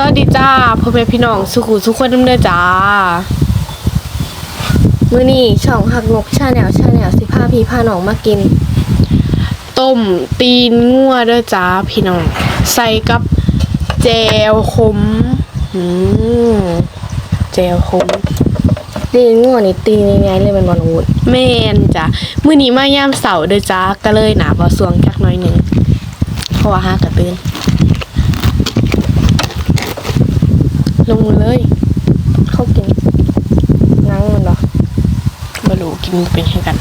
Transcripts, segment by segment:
สวัสดีจ้าพ่อแม่พี่น้องสุขุทุกคนน้ำเด้อจ้ามื้อนี้ช่องหักนกชาแนลชาแนลสิพาพี่พาน้องมากิน ต้มตีนงัวด้อจ้าพี่น้อง ใส่กับแจวขมอืมแจวขมตีนง่วนี่ตีนยังไงเลยมันบอลวุฒแม่นจ้ะมื้อนี้มายามเสาร์ด้อจ้าก็เลยหนาบ่สวงจักหน่อยหนึ่งเพราะว่าหากระตื่น ลงมือเลย เข้ากินนังมันเหรอบ่รู้กินเป็นให้กัน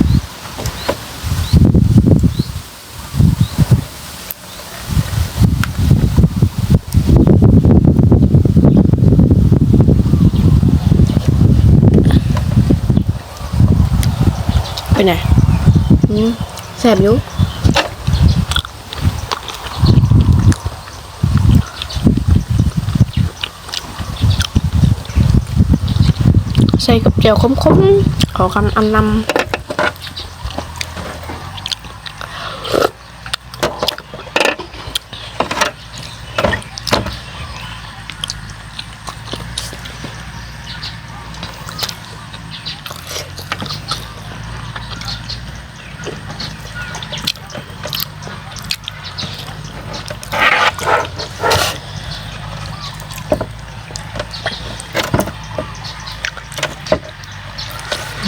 เป็นไงอืมแสบอยู่ ใส่กับเจียวคมๆขอคำอันนำ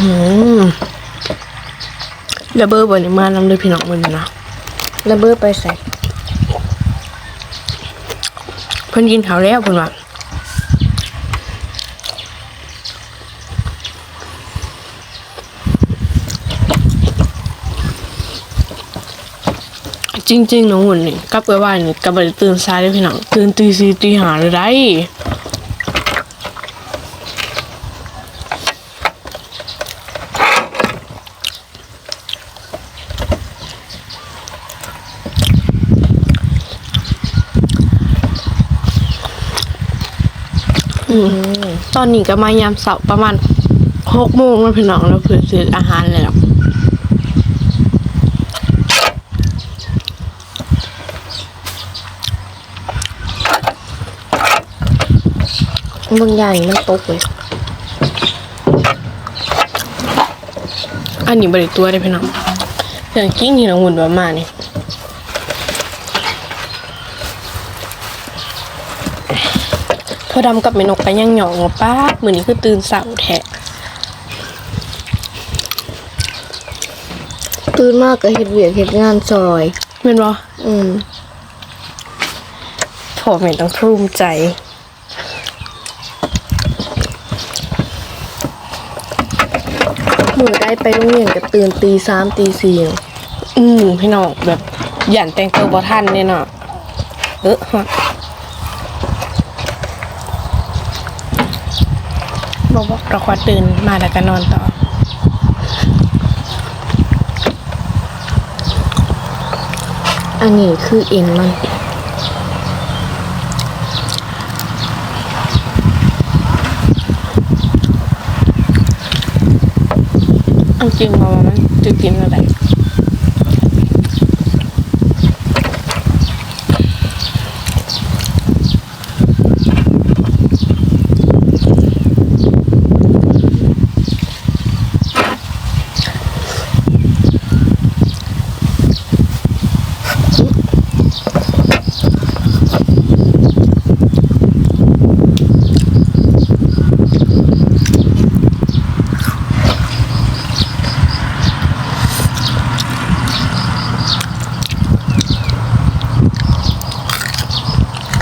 อืม ระเบิดบนมานำเลยพี่น้องมันนะระเบิดไปใส่เพิ่นกินข้าวแล้วเพิ่นว่าจริงๆน้องหุ่นนี่กลับไปบ้านนี่กลับไปตื่นสายเลยพี่น้องตื่นตีสี่ตีห้าเลยได้ อืมตอนนี้ก็มายามเสาร์ประมาณหกโมงแล้วพี่น้องแล้วเพื่อซื้ออาหารแล้วบางอย่างมันตกเลยอันนี้บริตัวได้พี่น้องอย่างกิ้งที่น้องหุ่นว่ามานี่ อดำกับแม่นกไปยังหยองว่าป้าบมือนี้คือตื่นเสาแทะตื่นมากก็เฮ็ดเวียกเฮ็ดงานซอยเป็นบ่อืมพ่อแม่ต้องภูมิใจ มือได้ไปโรงเรียนก็ตื่นตีสามตีสี่อืมพี่น้องแบบหยันแต่งตัวบ่ทันเนี่ยเนาะเออฮะ บอกว่าเราควาตื่นมาแล้วก็นอนต่ออันนี้คือเอ็นมันเอาจริงมามันจะกินอะไร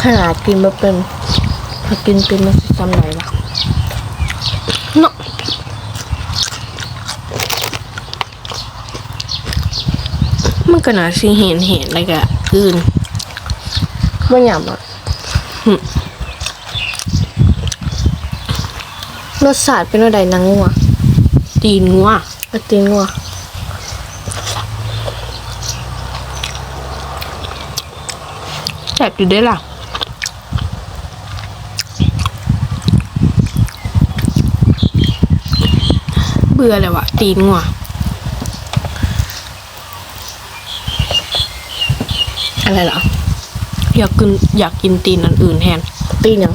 ขนาดกินมาเป็นถ้ากินเป็นมันสิทำไรวะเนาะมันก็น่าสิเห็นเห็นอะไรกะอื่นบ่หยำอะหึรสชาติเป็นอะไรนังงัวตีนงัวเอาตีนงัวแสบอยู่ได้อล่ะ เบื่อเลยวะตีนงัวอะไรเหรออยากกินอยากกินตีนอันอื่นแทนตีนหยัง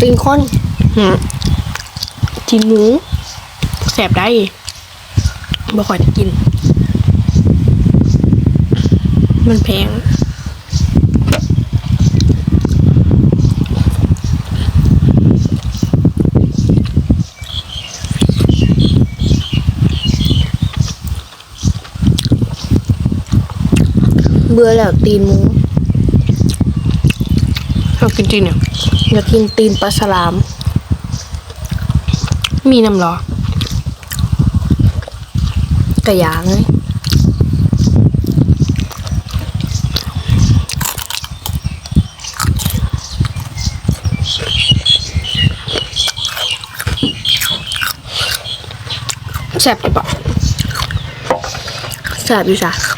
ตีนคนหืมกินหมูแสบได้บ่ค่อยได้กิน มันแพง เบื่อแล้วตีนหมูเรากินจริงเนี่ยอยากกินตีนปลาฉลาม มีน้ำรอกระยางเลยแสบจะปะแสบอยู่จ้ะ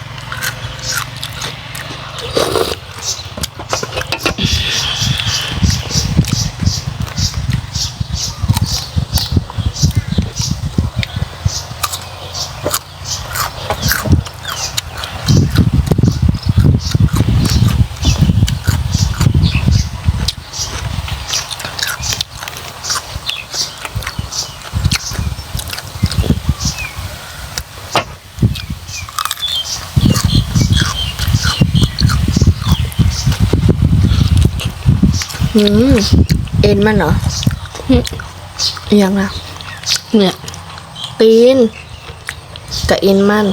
อืมเอ็นมันเหรออิหยังนะเนี่ยตีนกับเอ็นมัน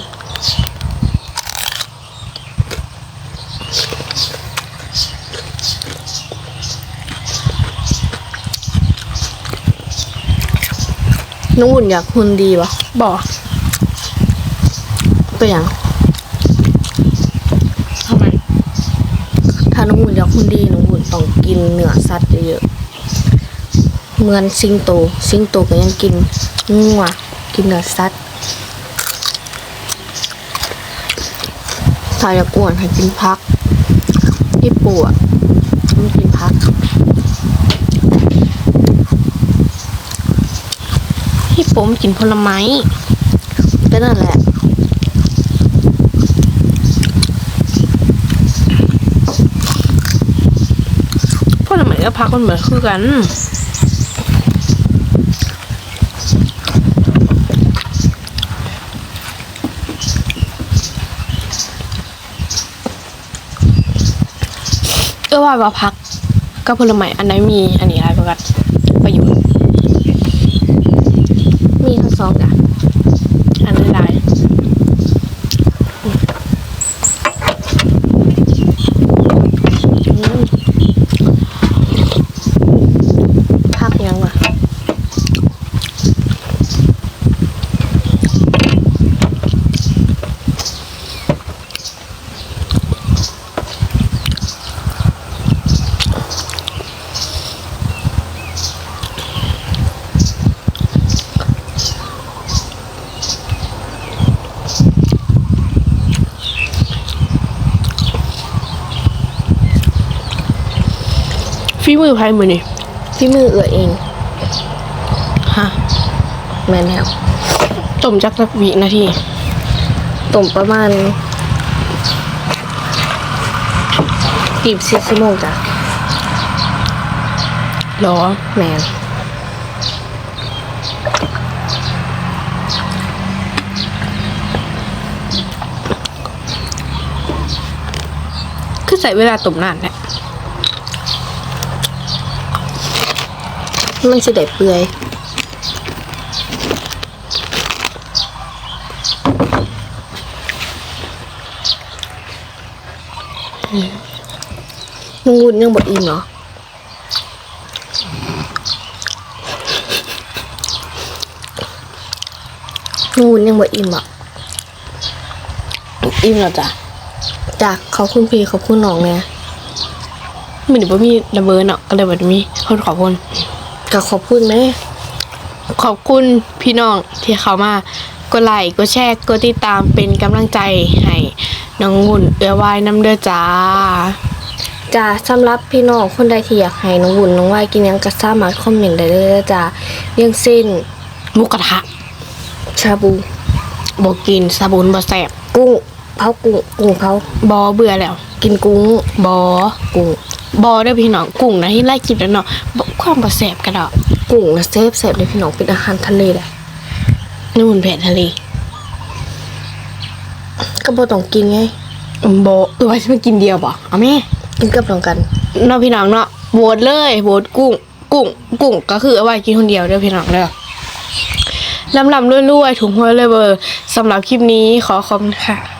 น้องอุ่นอยากหุ่นดีปะบ่เป็นอย่างทำไมถ้าน้องอุ่นอยากหุ่นดีน้องอุ่น ต้องกินเนื้อสัตว์เยอะๆเหมือนสิงโต สิงโตก็ยังกินงัวกินเนื้อสัตว์ถ้าอยากอ้วนให้กินพักพี่ปู่อะต้องกินพักพี่ผมกินผลไม้ก็นั่นแหละ ผลไม้ก็พักมันเหมือนคือกันเออว่าว่าพักกับผลไม้อันไหนมีอันนี้อะไรประกันประโยชน์ มีทั้งสองจ้ะ อันนั้นได้ พักยังวะ ฝีมือไพ่มือนี่พี่มือเอือเองฮะแม่นแล้วต้มจักสักวินาทีต้มประมาณกีบสิบชั่วโมงจ้ะหรอแมนคือใส่เวลาต้มนานแหละ มันสิได้เปื่อยนุ่งวุ้นยังบดอิ่มเหรอนุ่งวุ้นยังบดอิ่มอะอิ่มแล้วจ้ะจ้ะขอบคุณพี่ขอบคุณน้องเนี่ยมันเดี๋ยวบ่มีระเบิดเนาะก็เลยบ่ได้มีคนขอบคุณ ก็ขอบคุณแม่ขอบคุณพี่น้องที่เข้ามากดไลค์กดแชร์กดติดตามเป็นกำลังใจให้น้องงุ่นเอือวายน้ำเด้อจ้าจ้าสำหรับพี่น้องคนใดที่อยากให้น้องวุ่นน้องวายกินหยังก็สามารถคอมเมนต์ได้เลยนะจ้าเรื่องเส้นหมุกกระทะชาบูบ่กินสาบุนบ่แสบกุ้งเผากุ้งกุ้งเผาบ่เบื่อแล้ว กินกุ้งบอกุ้งบอเด้อพี่น้องกุ้งนะที่ไล่กินแล้วเนาะบ่ ความประแสบกันดอกกุ้งนะเซฟเซฟเลยพี่น้องเป็นอาหารทะเลแหละนู่นแผนทะเลก็บ่ต้องกินไงบอตัวจะมากินเดียวบ่เอาแม่กินกับน้องกันเนาะพี่น้องเนาะโหวตเลยโหวตกุ้งกุ้งกุ้งก็คือเอาไว้กินคนเดียวเด้อพี่น้องเด้อลำลำรวยๆถุงห้วยเลยเบอร์สำหรับคลิปนี้ขอขอบคุณค่ะ